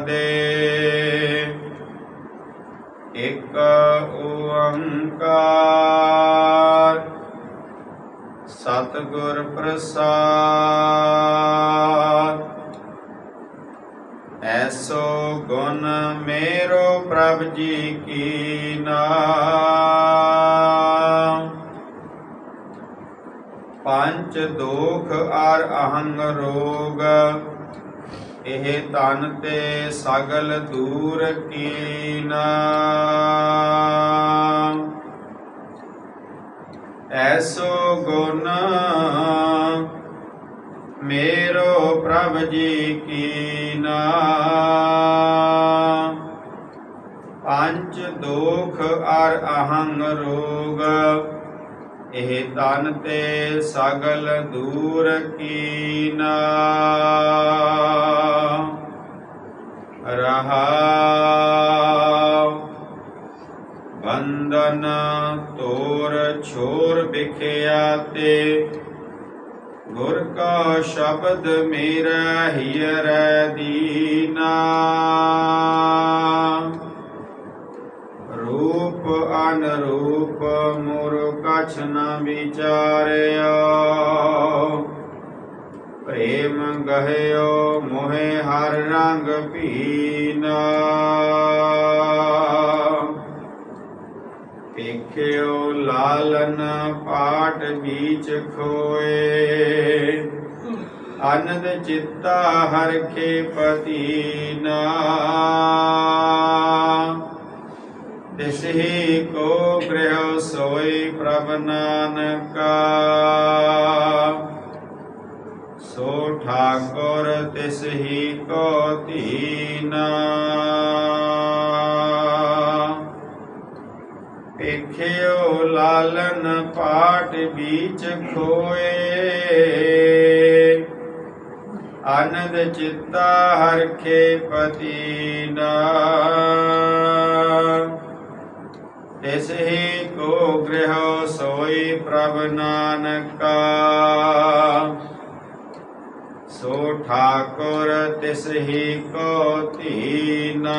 ਦੇ। ਪਦੇ ਓੰਕਾਰ ਸਤਿਗੁਰ ਪ੍ਰਸਾਦ। ਐਸੋ ਗੁਣ ਮੇਰੋ ਪ੍ਰਭ ਜੀ ਕੀ ਨਾਮ। ਪੰਜ ਦੋਖ ਅਰ ਅਹੰਗ ਰੋਗ ਇਹ ਤਨ ਤੇ ਸਗਲ ਦੂਰ ਕੀਨਾ। ਐਸੋ ਗੁਣ ਮੇਰੋ ਪ੍ਰਭ ਜੀ ਕੀਨਾ। ਪੰਜ ਦੋਖ ਅਰ ਅਹੰਗ ਰੋਗ ਇਹ ਤਨ ਤੇ ਸਗਲ ਦੂਰ ਕੀਨਾ ਰਹਾਉ ਬੰਦਨ ਤੋਰ ਛੋਰ ਬਿਖਿਆ ਤੇ, ਗੁਰ ਕਾ ਸ਼ਬਦ ਮੇਰਾ ਹੀਰੈ ਦੀਨਾ। ਰੂਪ ਅਨਰੂਪ ਮੁਰ ਕਛ ਨ ਵਿਚਾਰਿਆ। ਪ੍ਰੇਮ ਗਹਿਓ ਮੋਹਿ ਹਰ ਰੰਗ ਪੀਨਾ। ਵੇਖਿਓ ਲਾਲਨ ਪਾਟ ਬੀਚ ਖੋਏ। ਅਨੰਦ ਚਿੱਤਾ ਹਰ ਹਰਖੇ ਪਤੀਨਾ। ਤਿਸਹੀ ਕੋ ਗ੍ਰਹਿ ਸੋਈ ਪ੍ਰਭ ਨਾਨਕਾ। ਸੋ ਠਾਕੁਰ ਤਿਸਹੀ ਕੋ ਧੀਨਾ ਵੇਖਿਓ ਲਾਲਨ ਪਾਟ ਬੀਚ ਖੋਏ। ਆਨੰਦ ਚਿੱਤਾ ਹਰ ਹਰਖੇ ਪਤੀਨਾ। ਤਿਸ ਹੀ ਕੋ ਗ੍ਰਹਿ ਸੋਈ ਪ੍ਰਭ ਨਾਨਕਾ। ਸੋ ਠਾਕੁਰ ਤਿਸ ਹੀ ਕੋ ਧੀਨਾ।